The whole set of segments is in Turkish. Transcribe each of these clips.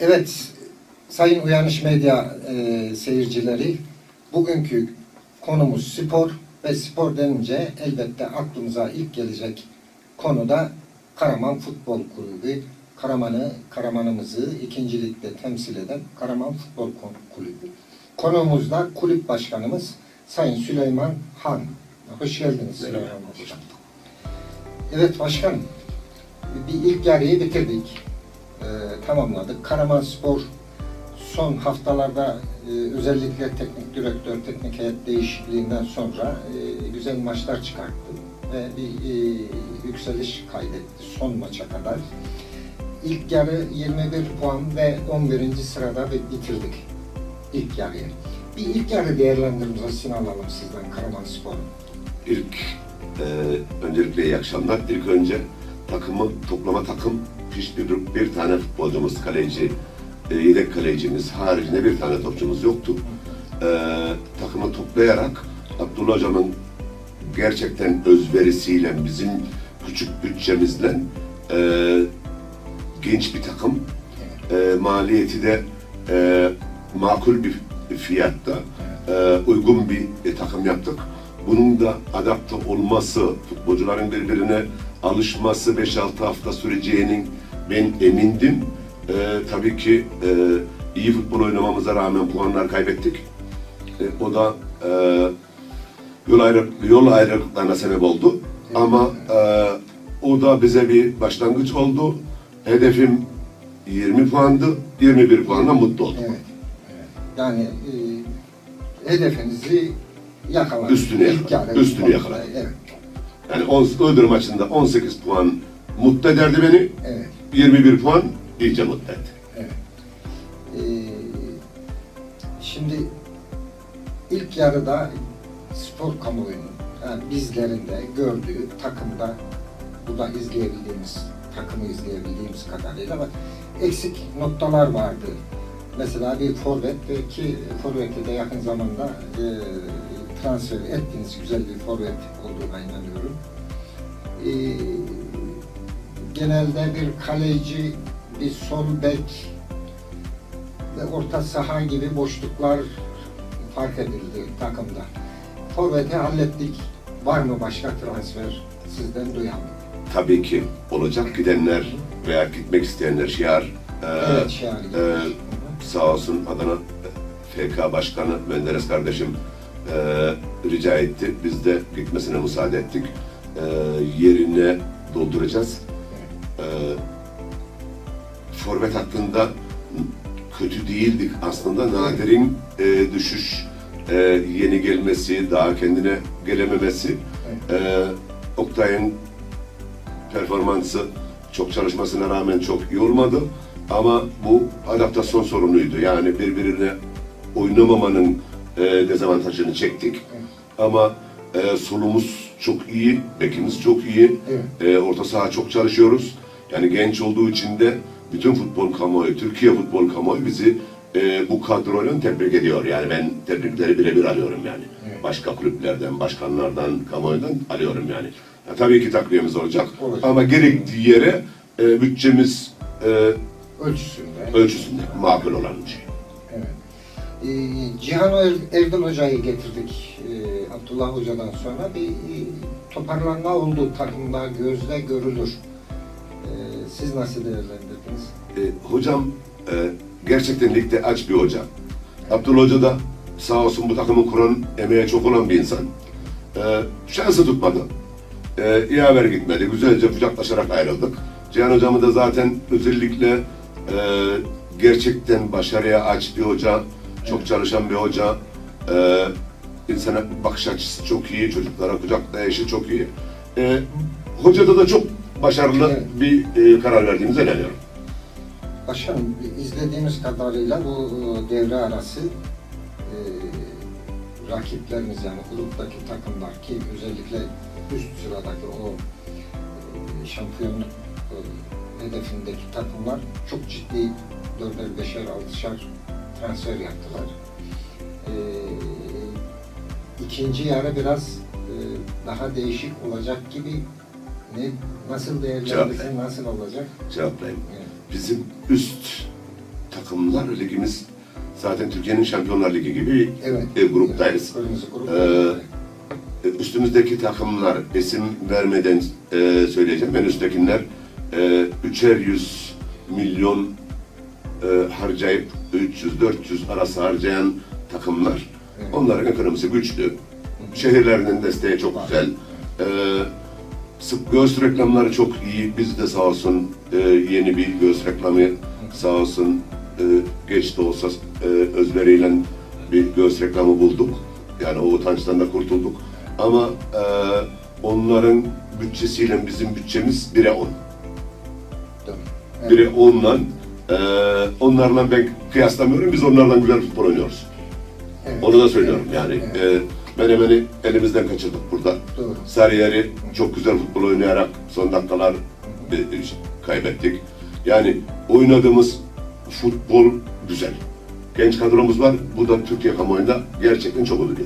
Evet, Sayın Uyanış Medya e, seyircileri, bugünkü konumuz spor ve spor denince elbette aklımıza ilk gelecek konu da Karaman Futbol Kulübü. Karaman'ı, Karaman'ımızı ikincilikte temsil eden Karaman Futbol Kulübü. Konuğumuz da kulüp başkanımız Sayın Süleyman Han. Hoş geldiniz Süleyman Hocam. Evet başkanım, bir ilk yarıyı bitirdik. Ee, tamamladık. Karaman Spor son haftalarda e, özellikle teknik direktör, teknik heyet değişikliğinden sonra e, güzel maçlar çıkarttı ve bir e, yükseliş kaydetti son maça kadar. İlk yarı 21 puan ve 11. sırada bi- bitirdik ilk yarıyı. Bir ilk yarı değerlendirmesini alalım sizden Karaman Spor'un. İlk e, öncelikle iyi akşamlar. İlk önce takımı toplama takım hiçbir bir tane futbolcumuz, kaleci, e, yedek kalecimiz haricinde bir tane topçumuz yoktu. E, takımı toplayarak Abdullah Hocam'ın gerçekten özverisiyle bizim küçük bütçemizle e, genç bir takım e, maliyeti de e, makul bir fiyatta e, uygun bir e, takım yaptık. Bunun da adapte olması, futbolcuların birbirine alışması 5-6 hafta süreceğinin ben emindim. E, tabii ki e, iyi futbol oynamamıza rağmen puanlar kaybettik. E, o da e, yol, ayrı, yol ayrılıklarına sebep oldu. Ama e, o da bize bir başlangıç oldu. Hedefim 20 puandı. 21 puanla mutlu oldum. Evet. evet. Yani e, hedefinizi yakaladınız. Üstüne yarı- üstüne yakaladık. Evet. Yani 10 Iğdır maçında 18 puan mutlu ederdi beni. Evet. 21 puan iyice mutlu etti. Evet. Ee, şimdi ilk yarıda spor kamuoyunun yani bizlerin de gördüğü takımda bu da izleyebildiğimiz takımı izleyebildiğimiz kadarıyla bak eksik noktalar vardı. Mesela bir forvet ve ki forveti de yakın zamanda e, transfer ettiniz. Güzel bir forvet olduğuna inanıyorum. E, genelde bir kaleci, bir sol bek ve orta saha gibi boşluklar fark edildi takımda. Forveti hallettik. Var mı başka transfer sizden duyan? Tabii ki olacak gidenler veya gitmek isteyenler şiar e, Evet, Şahane. e, sağ olsun Adana FK Başkanı Menderes kardeşim e, rica etti. Biz de gitmesine müsaade ettik. E, yerine dolduracağız. E, forvet hattında kötü değildik aslında. Nadir'in e, düşüş, e, yeni gelmesi, daha kendine gelememesi, e, Oktay'ın performansı çok çalışmasına rağmen çok iyi olmadı. Ama bu adaptasyon sorunuydu. Yani birbirine oynamamanın e, dezavantajını çektik. Ama e, solumuz çok iyi, bekimiz çok iyi. Evet. E, orta saha çok çalışıyoruz. Yani genç olduğu için de bütün futbol kamuoyu, Türkiye futbol kamuoyu bizi e, bu kadroyla tebrik ediyor. Yani ben tebrikleri birebir alıyorum yani. Evet. Başka kulüplerden, başkanlardan, kamuoyundan alıyorum yani. Ya, tabii ki takviyemiz olacak. Olacak. Ama gerektiği yere e, bütçemiz e, Ölçüsünde. ölçüsünde makul olan bir şey. Evet. Ee, Cihan Er- Erdal Hoca'yı getirdik Abdullah Hoca'dan sonra bir e, toparlanma oldu takımda gözle görülür. Ee, siz nasıl değerlendirdiniz? E, hocam e, gerçekten ligde aç bir hoca. Abdullah Hoca da sağ olsun bu takımı kuran, emeğe çok olan bir insan. E, şansı tutmadı. E, iyi haber gitmedi. Güzelce kucaklaşarak ayrıldık. Cihan Hocamı da zaten özellikle e, gerçekten başarıya aç bir hoca, çok çalışan bir hoca. E, insana bakış açısı çok iyi, çocuklara kucaklayışı çok iyi. E, hocada da çok başarılı Evet. bir e, karar verdiğimize inanıyorum. Başkanım izlediğimiz kadarıyla bu e, devre arası e, rakiplerimiz yani gruptaki takımlar ki özellikle üst sıradaki o e, şampiyonluk e, hedefindeki takımlar çok ciddi dörder, beşer, altışar transfer yaptılar. E, ikinci yarı biraz e, daha değişik olacak gibi ne nasıl değerlendirirsin, nasıl olacak? Cevaplayayım. Evet. Bizim üst takımlar ligimiz zaten Türkiye'nin Şampiyonlar Ligi gibi Evet. e, gruptayız. Grup. Ee, E, Üstümüzdeki takımlar isim vermeden e, söyleyeceğim. En üsttekiler e, üçer yüz milyon e, harcayıp 300-400 arası harcayan takımlar. Onların ekonomisi güçlü. Şehirlerinin desteği çok güzel. E, sık göğüs reklamları çok iyi. Biz de sağ olsun e, yeni bir göğüs reklamı sağ olsun e, geç de olsa e, özveriyle bir göğüs reklamı bulduk. Yani o utançtan da kurtulduk. Ama e, onların bütçesiyle bizim bütçemiz 1'e 10. Doğru. Evet. Biri onunla, e, onlarla ben kıyaslamıyorum. Biz onlardan güzel futbol oynuyoruz. Evet. Onu da söylüyorum yani. E, Menemen'i elimizden kaçırdık burada. Doğru. Sarıyer'i çok güzel futbol oynayarak son dakikalar e, e, kaybettik. Yani oynadığımız futbol güzel. Genç kadromuz var. Bu da Türkiye kamuoyunda gerçekten çok oluyor.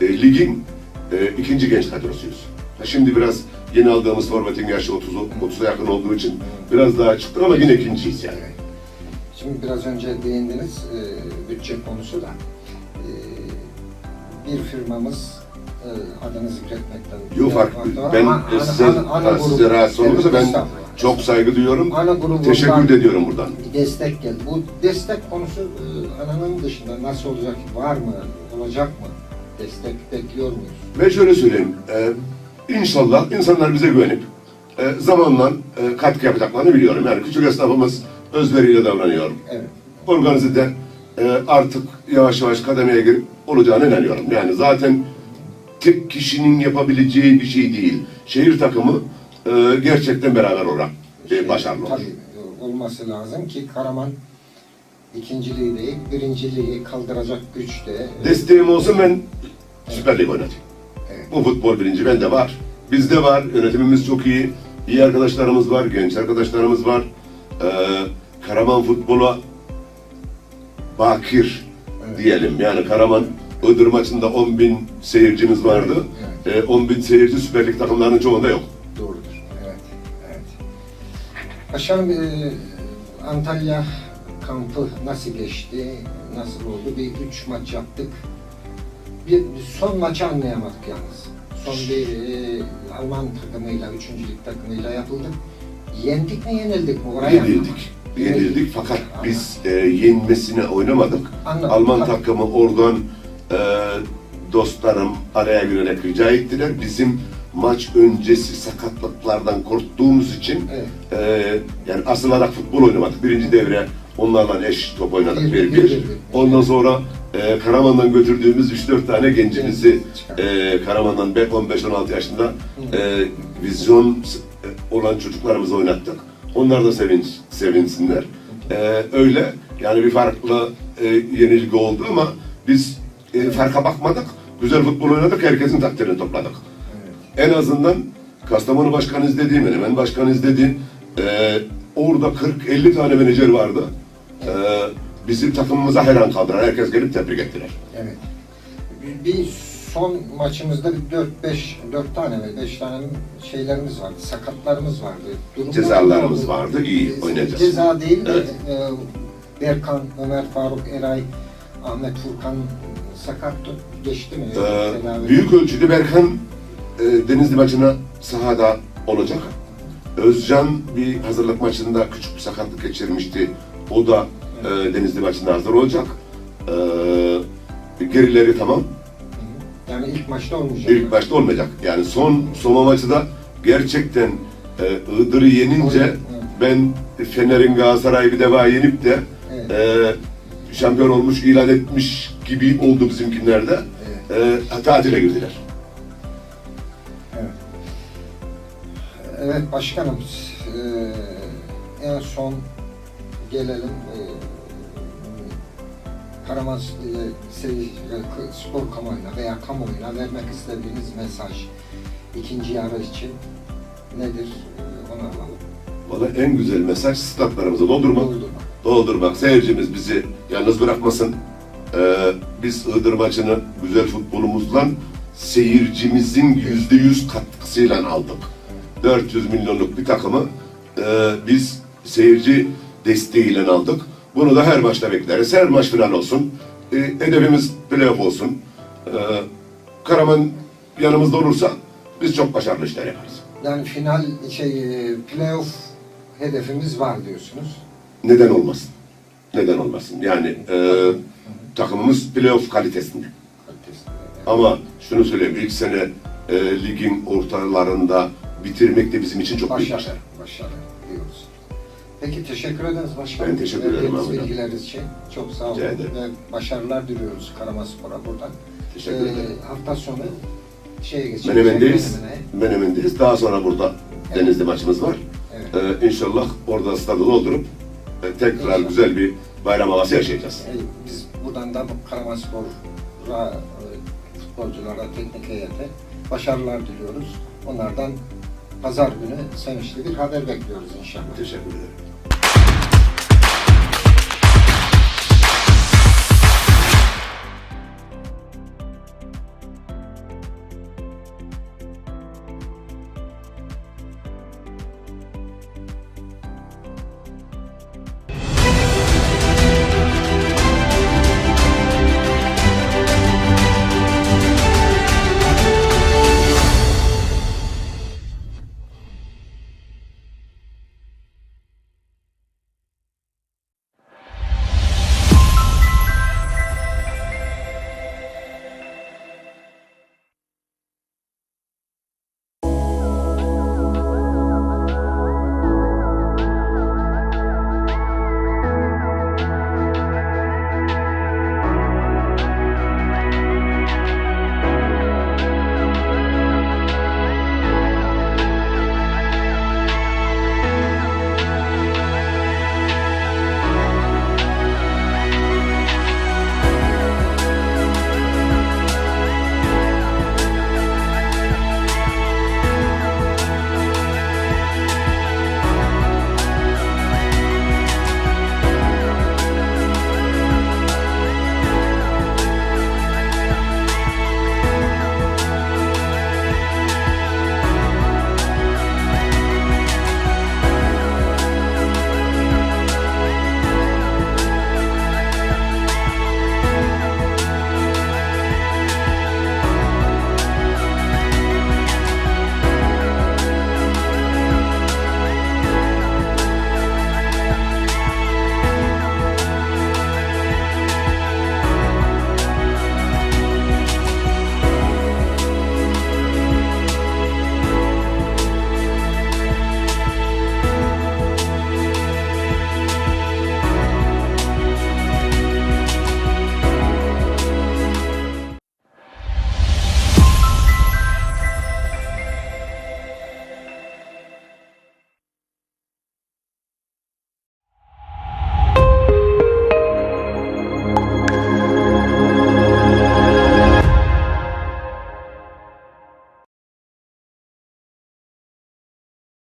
Evet. E, ligin e, ikinci genç kadrosuyuz. Ha, şimdi biraz yeni aldığımız forvetin yaşı 30 30'a yakın olduğu için biraz daha çıktı ama yine ikinciyiz yani. Şimdi biraz önce değindiniz e, bütçe konusu da. E, bir firmamız e, adını zikretmekten Yok fark ben Ana- e, ana- size, ana- ana grubu- size rahatsız olursa ben çok saygı duyuyorum. Ana Teşekkür de ediyorum buradan. destek geldi. Bu destek konusu e, ananın dışında nasıl olacak? Var mı? Olacak mı? Destek bekliyor muyuz? Ben şöyle söyleyeyim. E, inşallah insanlar bize güvenip e, zamanla e, katkı yapacaklarını biliyorum. Yani küçük esnafımız özveriyle davranıyor. Evet. Organizede e, artık yavaş yavaş kademeye girip olacağına inanıyorum. Yani zaten tek kişinin yapabileceği bir şey değil. Şehir takımı e, gerçekten beraber olarak e, başarılı olur. Tabii e, olması lazım ki Karaman ikinciliği değil, birinciliği kaldıracak güçte. Desteğim olsun ben Süper Lig oynatayım. Evet. Bu futbol bilinci bende var. Bizde var. Yönetimimiz çok iyi. İyi arkadaşlarımız var. Genç arkadaşlarımız var. Ee, Karaman futbola bakir Evet. diyelim. Yani Karaman Iğdır maçında 10 bin seyircimiz vardı. Evet. Ee, 10 bin seyirci Süper Lig takımlarının çoğunda yok. Doğrudur. Evet. Evet. Başkanım e, Antalya kampı nasıl geçti? Nasıl oldu? Bir üç maç yaptık. Bir, bir son maçı anlayamadık yalnız. Son bir e, Alman takımıyla, üçüncülük takımıyla yapıldı. Yendik mi yenildik mi? Oraya Yenildik. Yenildik fakat biz e, yenmesine oynamadık. Anladım. Alman Tabii. takımı oradan e, dostlarım araya girerek rica ettiler. Bizim maç öncesi sakatlıklardan korktuğumuz için Evet. e, yani asılarak futbol oynamadık. Birinci devre onlarla eş top oynadık Bir- bir. Ondan sonra e, Karaman'dan götürdüğümüz 3-4 tane gencimizi e, Karaman'dan 15-16 yaşında e, vizyon olan çocuklarımızı oynattık. Onlar da sevinç, sevinsinler. E, öyle yani bir farklı e, yenilgi oldu ama biz e, farka bakmadık. Güzel futbol oynadık, herkesin takdirini topladık. En azından Kastamonu Başkanı izledi, Menemen Başkanı izledi. E, orada 40-50 tane menajer vardı. E, bizim takımımıza hayran kaldılar. Herkes gelip tebrik ettiler. Evet. Bir son maçımızda bir 4-5, 4 tane ve 5 tane şeylerimiz vardı, sakatlarımız vardı. Durumlar Cezalarımız oldu? vardı, iyi Ce- oynayacağız. Ceza değil de Evet. e, Berkan, Ömer Faruk, Eray, Ahmet Furkan sakattı. Geçti mi? Ee, büyük ölçüde Berkan e, Denizli maçına sahada olacak. Özcan bir hazırlık maçında küçük bir sakatlık geçirmişti. O da e, Denizli maçında hazır olacak. E, gerileri tamam. Yani ilk maçta olmayacak. İlk başta olmayacak. Yani son Soma maçı da gerçekten e, Iğdır'ı yenince Evet. ben Fener'in Galatasaray'ı bir defa yenip de Evet. e, şampiyon olmuş ilan etmiş gibi oldu bizimkinlerde. E, tatile girdiler. Evet. Evet başkanım, eee, en son gelelim eee Karaman eee, seyircilere, spor kamuoyuna veya kamuoyuna vermek istediğiniz mesaj ikinci yarı için nedir Eee, onu alalım. Valla en güzel mesaj statlarımızı doldurmak. Doldurmak. Doldurmak. Seyircimiz bizi yalnız bırakmasın. Ee, biz Iğdır maçını güzel futbolumuzla seyircimizin yüzde yüz katkısıyla aldık. 400 milyonluk bir takımı e, biz seyirci desteğiyle aldık. Bunu da her maçta bekleriz. Her maç final olsun. E, hedefimiz playoff olsun. E, Karaman yanımızda olursa biz çok başarılı işler yaparız. Yani final şey e, playoff hedefimiz var diyorsunuz. Neden olmasın? Neden olmasın? Yani e, takımımız playoff kalitesinde. Kalitesinde. Ama şunu söyleyeyim, ilk sene e, ligin ortalarında bitirmek de bizim için çok büyük Başarı, başarı. Peki teşekkür ederiz başkanım. Ben teşekkür ederim Verdiğiniz Ahmet abi. bilgiler için çok sağ olun ve başarılar diliyoruz Karamaspor'a buradan. Teşekkür Ee, ederim. hafta sonu şeye geçeceğiz. Menemen'deyiz. Menemen'deyiz. Daha sonra burada Evet. Denizli maçımız var. Evet. Ee, inşallah orada stadı doldurup e, tekrar İnşallah. güzel bir bayram havası yaşayacağız. Ee, Biz buradan da bu Karamaspor'a, e, futbolculara, teknik heyete başarılar diliyoruz. Onlardan pazar günü sevinçli bir haber bekliyoruz inşallah. Teşekkür ederim.